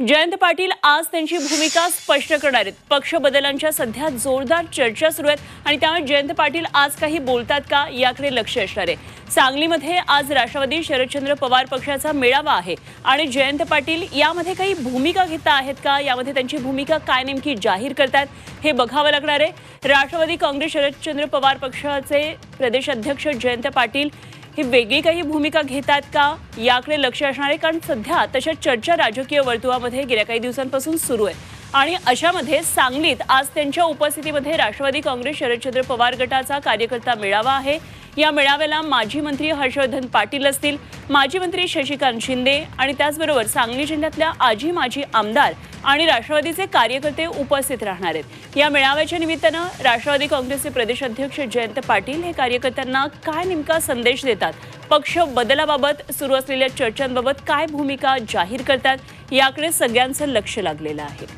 जयंत पाटील आज त्यांची भूमिका स्पष्ट करणार आहेत. पक्ष बदलांच्या सध्या जोरदार चर्चा सुरू आहेत आणि त्यामुळे जयंत पाटील आज काही बोलतात का याकडे लक्ष असणार आहे. सांगलीमध्ये आज राष्ट्रवादी शरदचंद्र पवार पक्षाचा मेळावा आहे आणि जयंत पाटील यामध्ये काही भूमिका घेता आहेत का? यामध्ये त्यांची भूमिका काय नेमकी जाहीर करतात हे बघावं लागणार आहे. राष्ट्रवादी काँग्रेस शरदचंद्र पवार पक्षाचे प्रदेशाध्यक्ष जयंत पाटील ही वेगळी काही भूमिका घेतात का? याकडे लक्ष असणार आहे कारण सध्या तशा चर्चा राजकीय वर्तुळामध्ये गेल्या काही दिवसांपासून सुरू आहे. आणि अशामध्ये सांगलीत आज त्यांच्या उपस्थितीमध्ये राष्ट्रवादी काँग्रेस शरदचंद्र पवार गटाचा कार्यकर्ता मेळावा आहे. या मेळाव्याला माजी मंत्री हर्षवर्धन पाटील असतील माजी मंत्री शशिकांत शिंदे आणि त्याचबरोबर सांगली जिल्ह्यातल्या आजी माजी आमदार आणि राष्ट्रवादीचे कार्यकर्ते उपस्थित राहणार आहेत. या मेळाव्याच्या निमित्तानं राष्ट्रवादी काँग्रेसचे प्रदेशाध्यक्ष जयंत पाटील हे कार्यकर्त्यांना काय नेमका संदेश देतात पक्ष बदलाबाबत सुरू असलेल्या चर्चांबाबत काय भूमिका जाहीर करतात याकडे सगळ्यांचं लक्ष लागलेलं आहे.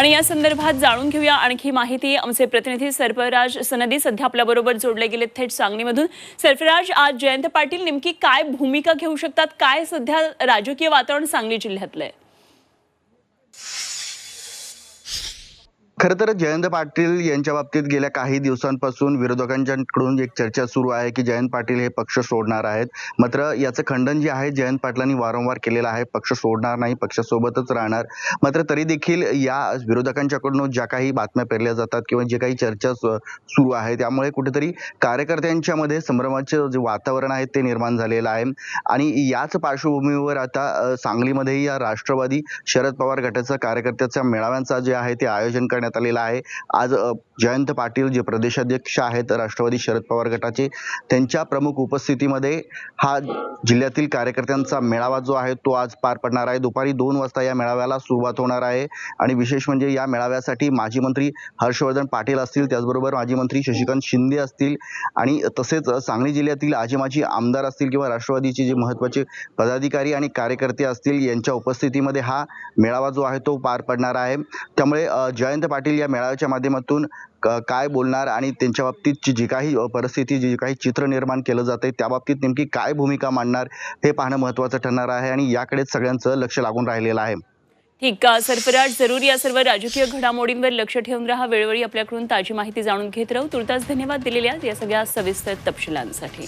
आणि या संदर्भात जाणून घेऊया आणखी माहिती. आमचे प्रतिनिधी सर्फराज सनदी सध्या आपल्याबरोबर जोडले गेले थेट सांगलीमधून. सर्फराज आज जयंत पाटील नेमकी काय भूमिका घेऊ शकतात? काय सध्या राजकीय वातावरण सांगली जिल्ह्यातलं आहे? खरं तर जयंत पाटील यांच्या बाबतीत गेल्या काही दिवसांपासून विरोधकांच्याकडून एक चर्चा सुरू आहे की जयंत पाटील हे पक्ष सोडणार आहेत. मात्र याचं खंडन जे आहे जयंत पाटलांनी वारंवार केलेलं आहे पक्ष सोडणार नाही पक्षासोबतच राहणार. मात्र तरी देखील या विरोधकांच्याकडून ज्या काही बातम्या पेरल्या जातात किंवा जे काही चर्चा सु- सुरू आहे त्यामुळे कुठेतरी कार्यकर्त्यांच्यामध्ये संभ्रमाचे जे वातावरण आहे ते निर्माण झालेलं आहे. आणि याच पार्श्वभूमीवर आता सांगलीमध्येही या राष्ट्रवादी शरद पवार गटाचा कार्यकर्त्याच्या मेळाव्यांचा जे आहे ते आयोजन करण्यात आलेलं आहे. आज जयंत पाटील जे प्रदेशाध्यक्ष आहेत राष्ट्रवादी शरद पवार गटाचे त्यांच्या प्रमुख उपस्थितीमध्ये हा जिल्ह्यातील कार्यकर्त्यांचा मेळावा जो आहे तो आज पार पडणार आहे. दुपारी दोन वाजता या मेळाव्याला सुरुवात होणार आहे. आणि विशेष म्हणजे या मेळाव्यासाठी माजी मंत्री हर्षवर्धन पाटील असतील त्याचबरोबर माजी मंत्री शशिकांत शिंदे असतील आणि तसेच सांगली जिल्ह्यातील आजी माजी आमदार असतील किंवा राष्ट्रवादीचे जे महत्त्वाचे पदाधिकारी आणि कार्यकर्ते असतील यांच्या उपस्थितीमध्ये हा मेळावा जो आहे तो पार पडणार आहे. त्यामुळे जयंत पाटील पाटील या मेळाव्याच्या माध्यमातून क- काय बोलणार आणि त्यांच्या बाबतीतची जी काही परिस्थिती जी काही चित्र निर्माण केलं जाते त्या बाबतीत नेमकी काय भूमिका मांडणार हे पाहणं महत्त्वाचं ठरणार आहे आणि याकडेच सगळ्यांचं लक्ष लागून राहिलेलं आहे. ठीक आहे सरफराज जरूर या सर्व राजकीय घडामोडींवर लक्ष ठेवून राहा. वेळोवेळी आपल्याकडून ताजी माहिती जाणून घेत राहू. तुर्तास धन्यवाद दिलेल्या या सगळ्या सविस्तर तपशिलांसाठी.